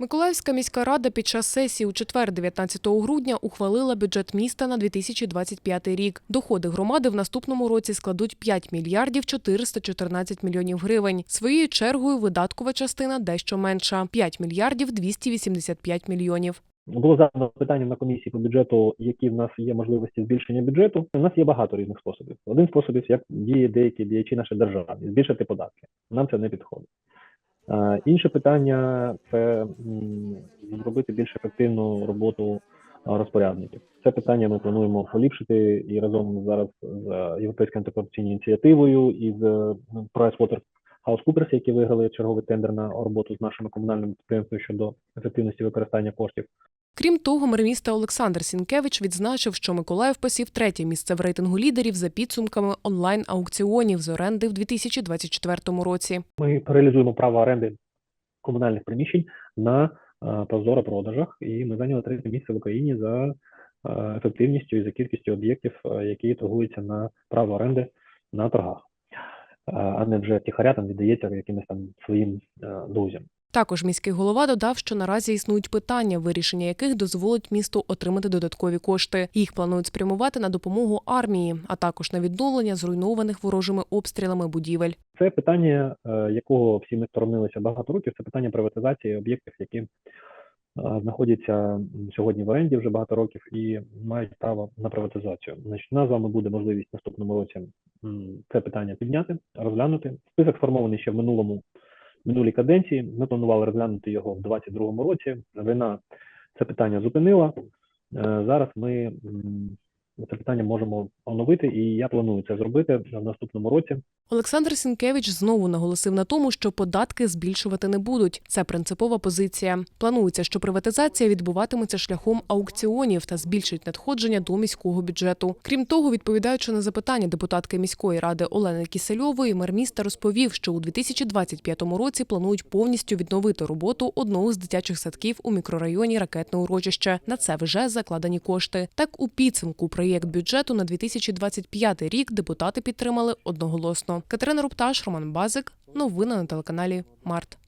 Миколаївська міська рада під час сесії у четвер, 19 грудня, ухвалила бюджет міста на 2025 рік. Доходи громади в наступному році складуть 5 мільярдів 414 мільйонів гривень. Своєю чергою видаткова частина дещо менша – 5 мільярдів 285 мільйонів. Було задано питання на комісії по бюджету, які в нас є можливості збільшення бюджету. У нас є багато різних способів. Один спосіб, як діє деякі діячі нашої держави, збільшити податки. Нам це не підходить. Е, Інше питання це зробити більш ефективну роботу розпорядників. Це питання ми плануємо поліпшити і разом зараз з Європейською антикорупційною ініціативою і з е, PricewaterhouseCoopers, які виграли черговий тендер на роботу з нашими комунальними підприємствами щодо ефективності використання коштів. Крім того, мер міста Олександр Сінкевич відзначив, що Миколаїв посів третє місце в рейтингу лідерів за підсумками онлайн-аукціонів з оренди в 2024 році. Ми реалізуємо право оренди комунальних приміщень на е, прозоро продажах, і ми зайняли третє місце в Україні за е, ефективністю і за кількістю об'єктів, е, які торгуються на право оренди на торгах, а не вже втіхаря там віддається якимось там своїм друзям. Також міський голова додав, що наразі існують питання, вирішення яких дозволить місту отримати додаткові кошти. Їх планують спрямувати на допомогу армії, а також на відновлення зруйнованих ворожими обстрілами будівель. Це питання, е, якого всі ми сторонилися багато років. Це питання приватизації об'єктів, які е, знаходяться сьогодні в оренді вже багато років і мають право на приватизацію. Значить, нас з вами буде можливість наступному році це питання підняти, розглянути. Список сформований ще в минулому минулій каденції. Ми планували розглянути його в 2022 році. Війна це питання зупинила. Е, Зараз ми це питання можемо оновити, і я планую це зробити в наступному році. Олександр Сінкевич знову наголосив на тому, що податки збільшувати не будуть. Це принципова позиція. Планується, що приватизація відбуватиметься шляхом аукціонів та збільшить надходження до міського бюджету. Крім того, відповідаючи на запитання депутатки міської ради Олени Кісельової, мер міста розповів, що у 2025 році планують повністю відновити роботу одного з дитячих садків у мікрорайоні Ракетне урочище. На це вже закладені кошти. Так, у підсумку проєкт бюджету на 2025 рік депутати підтримали одноголосно. Катерина Рупташ, Роман Базик. Новини на телеканалі Март.